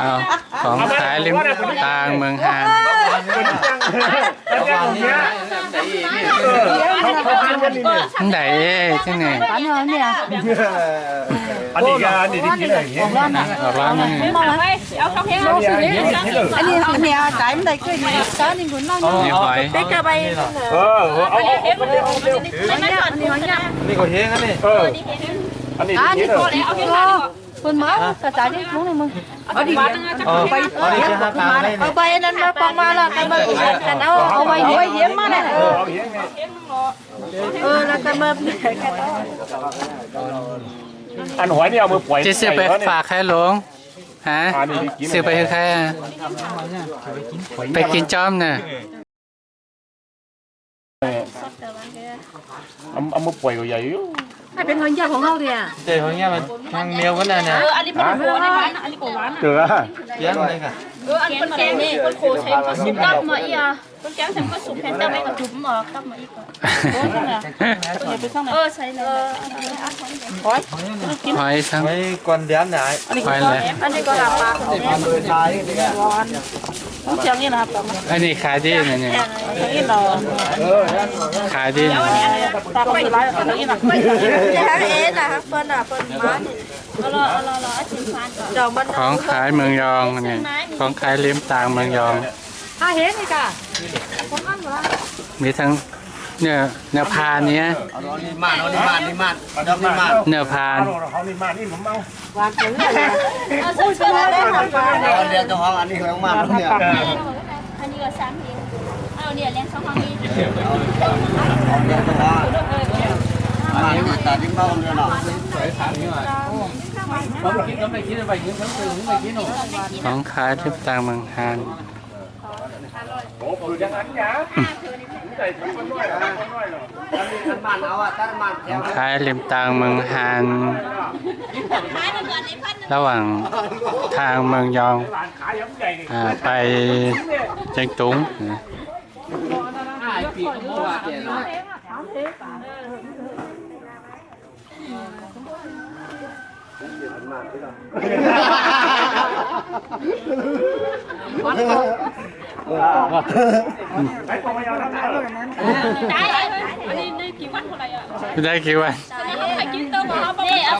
เอาของขายริมทางเมืองฮานแล้วเนี่ยตรงเนี้ยเออเขาเขาทานกันนี่เนี่ยทั้งใดเอ้ที่ไหนอันนี้เนี่ยอันนี้ก็อันนี้ที่กินอะไรอย่างเงี้ยออกร้านนี่เอาข้าวแห้งอันนี้อันนี้ที่เลยอันนี้เนี่ยจ่ายไม่ได้ก็เนี่ยจ่ายนี่คุณนั่งนี่หอยเด็กจะไปเออเอาเอาเอาเอาเอาอันนี้อันนี้อันนี้นี่ก็เฮงกันนี่เอออันนี้อันที่นี้เลยก็ก็ คุณหมอกระจายที่ลุงนี่มึงเอาดีอ๋ออันนี้คือห้าปางเลยเอาใบนั้นมาปองมาแล้วกันมากันเอาเอาไว้ไว้เยี่ยมมาเนี่ยเออเอาอย่างเงี้ยเออแล้วกันมาอันหอยนี่เอามือปล่อยจะซื้อไปฝากใครหลวงฮะอันนี้ที่กินซื้อไปให้ใครอะไปกินจอมน่ะ เอาเอามือปล่อยก็ใหญ่อยู่ให้เป็นคนยากของเราเนี่ยเจ๊ของเงี้ยมันทางเมียวกันนะเนี่ยเอออันนี้เป็นโคในบ้านอันนี้โคบ้านเจอละเลี้ยงอะไรกันเอออันคนแกงนี่คนโคใช้มาสุกตับมาอีอะคนแกงใช้มาสุกแผ่นตับไม่กระจุ่มหมอกตับมาอีกเออใช่เลยหอยทั้งไว้ก่อนเดือนไหนหอยเลยอันนี้ก็รับปากเบอร์ชายนี่ก็ ต้องเชียงนี่นะครับอันนี้ขายดีนะเนี่ยนี่เราขายดีนะตาไปร้ายอันนี้นะจะให้เอ็นนะครับเปิ้ลอะเปิ้ลมาเอาละเอาละเอาละชิมฟานก่อนดอกมันของขายเมืองยองนี่ของขายริมทางเมืองยองถ้าเห็นนี่ค่ะมีทั้ง เนื้อเนื้อพานเนี้ยเอานี่มาเอานี่มานี่มาเอาดอกนี่มาเนื้อพาน เขานี่มานี่ผมเอาวางเกลือเลยเอาสุกเชื่อเลยเอาเรียนเจ้าของอันนี้ของมาเนี่ยอันนี้ก็สามเพียงเอาเนี่ยเลี้ยงสองห้องนี้เอาเรียนเจ้าของมานี่มาที่บ้าเนี่ยเนาะของขายริมางเมืองฮานโอ้คืออย่างนั้นนะใส่ถุงมันน้อยนะมันน้อยเนาะมันเอาอะตั้งมันขอ งขายริมทางเมืองฮาน ระหว่างทางเมืองยองร้านขายยังใหญ่นี่อ่าไปเจียงตุงนะใส่ของมายาวทั้งนั้นเลยได้อันนี้ได้กี่วันเท่าไหร่อะได้กี่วันอันนี้ต้องไปกินเติมมานี่เอา